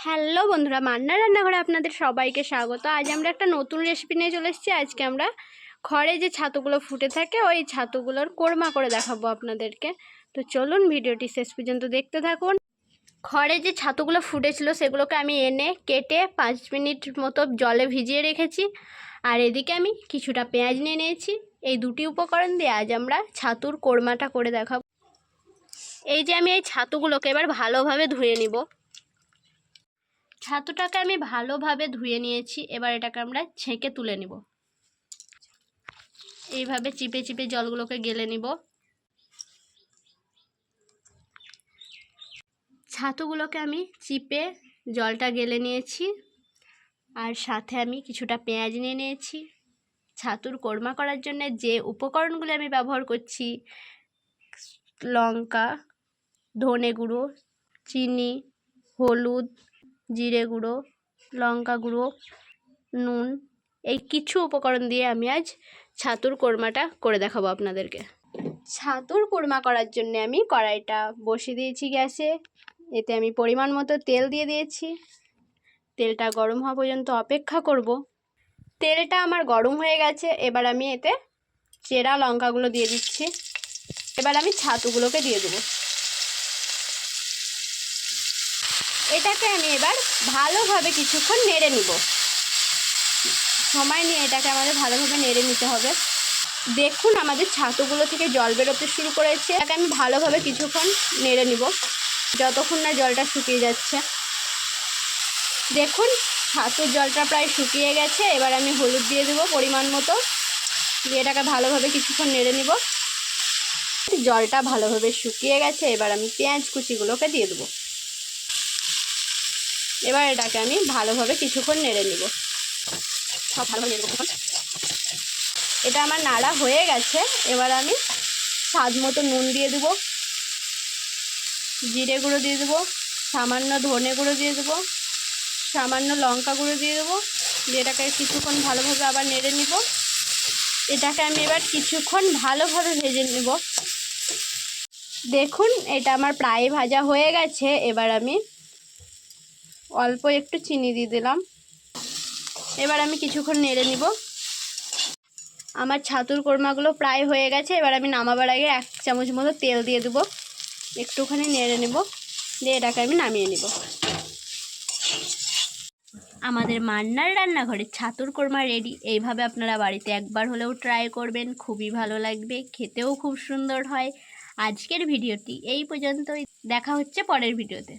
Hello বন্ধুরা, মান্না রান্নাঘরে আপনাদের সবাইকে স্বাগত। আজ আমরা একটা নতুন রেসিপি নিয়ে চলে এসেছি। আজকে আমরা ঘরে যে ছাতুগুলো ফুটে থাকে, ওই ছাতুগুলোর কোরমা করে দেখাবো আপনাদেরকে। তো চলুন ভিডিওটি শেষ পর্যন্ত দেখতে থাকুন। ঘরে যে ছাতুগুলো ফুটেছিল, সেগুলোকে আমি এনে কেটে পাঁচ মিনিট মতো জলে ভিজিয়ে রেখেছি। আর এদিকে আমি কিছুটা পেঁয়াজ নিয়ে নিয়েছি। এই দুটি উপকরণ দিয়ে আজ আমরা ছাতুর কোরমাটা করে দেখাবো। এই যে আমি এই ছাতুগুলোকে এবার ভালোভাবে ধুয়ে নিব। ছাতুটাকে আমি ভালোভাবে ধুয়ে নিয়েছি, এবার এটাকে আমরা ছেঁকে তুলে নিব। এইভাবে চিপে চিপে জলগুলোকে গেলে নিব। ছাতুগুলোকে আমি চিপে জলটা গেলে নিয়েছি, আর সাথে আমি কিছুটা পেঁয়াজ নিয়ে নিয়েছি। ছাতুর কোরমা করার জন্য যে উপকরণগুলো আমি ব্যবহার করছি, লঙ্কা, ধনে গুঁড়ো, চিনি, হলুদ জিরে গুঁড়ো, লঙ্কা গুঁড়ো, নুন, এই কিছু উপকরণ দিয়ে আমি আজ ছাতুর কোরমাটা করে দেখাবো আপনাদেরকে। ছাতুর কোরমা করার জন্য আমি কড়াইটা বসিয়ে দিয়েছি গ্যাসে। এতে আমি পরিমাণ মতো তেল দিয়ে দিয়েছি। তেলটা গরম হওয়া পর্যন্ত অপেক্ষা করব। তেলটা আমার গরম হয়ে গেছে, এবার আমি এতে চেরা লঙ্কাগুলো দিয়ে দিচ্ছি। এবার আমি ছাতুগুলোকে দিয়ে দেবো। এটাকে আমি এবার ভালোভাবে কিছুক্ষণ নেড়ে নিব। সময় নিয়ে এটাকে আমাদের ভালোভাবে নেড়ে নিতে হবে। দেখুন আমাদের ছাতুগুলো থেকে জল বেরোতে শুরু করেছে। এটাকে আমি ভালোভাবে কিছুক্ষণ নেড়ে নিব। যতক্ষণ না জলটা শুকিয়ে যাচ্ছে। দেখুন, ছাতুর জলটা প্রায় শুকিয়ে গেছে। এবার আমি হলুদ দিয়ে দেবো পরিমাণ মতো। দিয়ে এটাকে ভালোভাবে কিছুক্ষণ নেড়ে নিব। জলটা ভালোভাবে শুকিয়ে গেছে। এবার আমি পেঁয়াজ কুচিগুলোকে দিয়ে দেবো। এবার এটাকে আমি ভালোভাবে কিছুক্ষণ নেড়ে নিব। সব ভালোভাবে নেড়ে এটা আমার নাড়া হয়ে গেছে। এবার আমি স্বাদ মতো নুন দিয়ে দেবো। জিরে গুঁড়ো দিয়ে দেবো। সামান্য ধনে গুঁড়ো দিয়ে দেবো। সামান্য লঙ্কা গুঁড়ো দিয়ে দেবো। দিয়ে এটাকে কিছুক্ষণ ভালোভাবে আবার নেড়ে নিব। এটাকে আমি এবার কিছুক্ষণ ভালোভাবে ভেজে নেব। দেখুন, এটা আমার প্রায় ভাজা হয়ে গেছে। এবার আমি অল্প একটু চিনি দিয়ে দিলাম। এবার আমি কিছুক্ষণ নেড়ে নিব। আমার ছাতুর কোরমাগুলো প্রায় হয়ে গেছে, এবার আমি নামাবার আগে এক চামচ মতো তেল দিয়ে দেবো। একটুখানি নেড়ে নেব, দিয়ে এটাকে আমি নামিয়ে নিব। আমাদের মান্নার রান্নাঘরে ছাতুর কোরমা রেডি এইভাবে আপনারা বাড়িতে একবার হলেও ট্রাই করবেন, খুবই ভালো লাগবে, খেতেও খুব সুন্দর হয়। আজকের ভিডিওটি এই পর্যন্তই। দেখা হচ্ছে পরের ভিডিওতে।